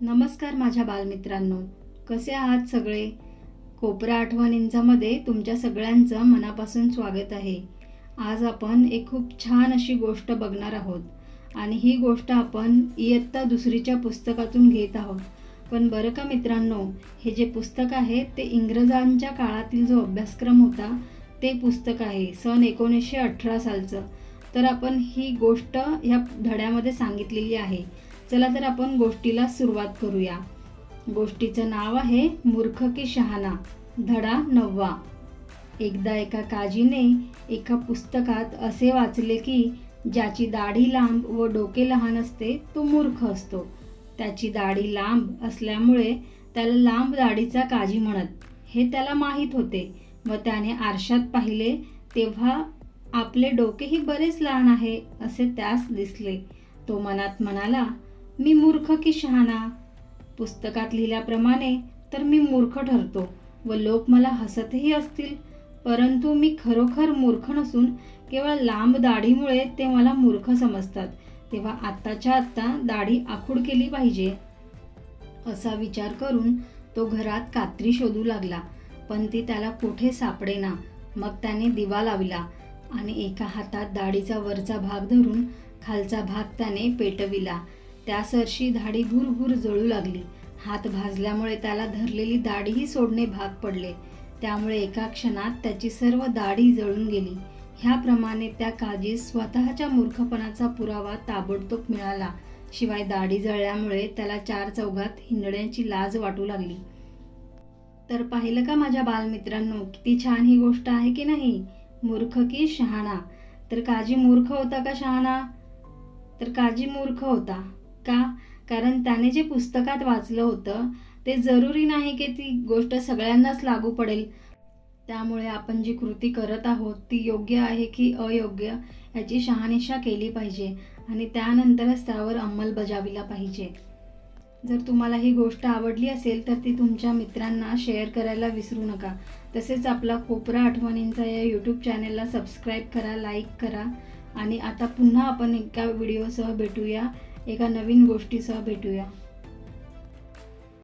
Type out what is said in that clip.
नमस्कार माझ्या बालमित्रांनो. कसे आहात सगळे? कोपरा आठवणींचामध्ये तुमच्या सगळ्यांचं मनापासून स्वागत आहे. आज आपण एक खूप छान अशी गोष्ट बघणार आहोत आणि ही गोष्ट आपण इयत्ता दुसरीच्या पुस्तकातून घेत आहोत. पण बरं का मित्रांनो हे जे पुस्तक आहे ते इंग्रजांच्या काळातील जो अभ्यासक्रम होता ते पुस्तक आहे सन एकोणीसशे अठरा सालचं. तर आपण ही गोष्ट ह्या धड्यामध्ये सांगितलेली आहे. चला तर आपण गोष्टीला सुरुवात करूया. गोष्टीचं नाव आहे मूर्ख की शहाणा धडा नववा. एकदा एका काजीने एका पुस्तकात असे वाचले की ज्याची दाढी लांब व डोके लहान असते तो मूर्ख असतो. त्याची दाढी लांब असल्यामुळे त्याला लांब दाढीचा काजी म्हणत. हे त्याला माहीत होते व त्याने आरशात पाहिले तेव्हा आपले डोकेही बरेच लहान आहे असे त्यास दिसले. तो मनात म्हणाला मी मूर्ख की शहाणा? पुस्तकात लिहिल्याप्रमाणे तर मी मूर्ख ठरतो व लोक मला हसतही असतील. परंतु मी खरोखर मूर्ख नसून केवळ लांब दाढीमुळे ते मला मूर्ख समजतात. तेव्हा आत्ताच्या आत्ता दाढी आखूड केली पाहिजे. असा विचार करून तो घरात कात्री शोधू लागला. पण ती त्याला कुठे सापडेना? मग त्याने दिवा लावला आणि एका हातात दाढीचा वरचा भाग धरून खालचा भाग त्याने पेटविला. त्या सरशी दाढी भुरभुर जळू लागली. हात भाजल्यामुळे त्याला धरलेली दाढीही सोडणे भाग पडले. त्यामुळे एका क्षणात त्याची सर्व दाढी जळून गेली. ह्याप्रमाणे त्या काजीस स्वतःच्या मूर्खपणाचा पुरावा ताबडतोब मिळाला. शिवाय दाढी जळल्यामुळे त्याला चार चौघात हिंडण्याची लाज वाटू लागली. तर पाहिलं का माझ्या बालमित्रांनो किती छान ही गोष्ट आहे की नाही? मूर्ख की शहाणा? तर काजी मूर्ख होता का शहाणा? तर काजी मूर्ख होता. का? कारण त्याने जे पुस्तकात वाचलं होतं ते जरुरी नाही की ती गोष्ट सगळ्यांनाच लागू पडेल. त्यामुळे आपण जी कृती करत आहोत ती योग्य आहे की अयोग्य याची शहानिशा केली पाहिजे आणि त्यानंतरच त्यावर अंमलबजावीला पाहिजे. जर तुम्हाला ही गोष्ट आवडली असेल तर ती तुमच्या मित्रांना शेअर करायला विसरू नका. तसेच आपला कोपरा आठवणींचा या यूट्यूब चॅनेलला सबस्क्राईब करा लाईक करा आणि आता पुन्हा आपण एका व्हिडिओसह भेटूया. एका नवीन गोष्टीसह भेटूया.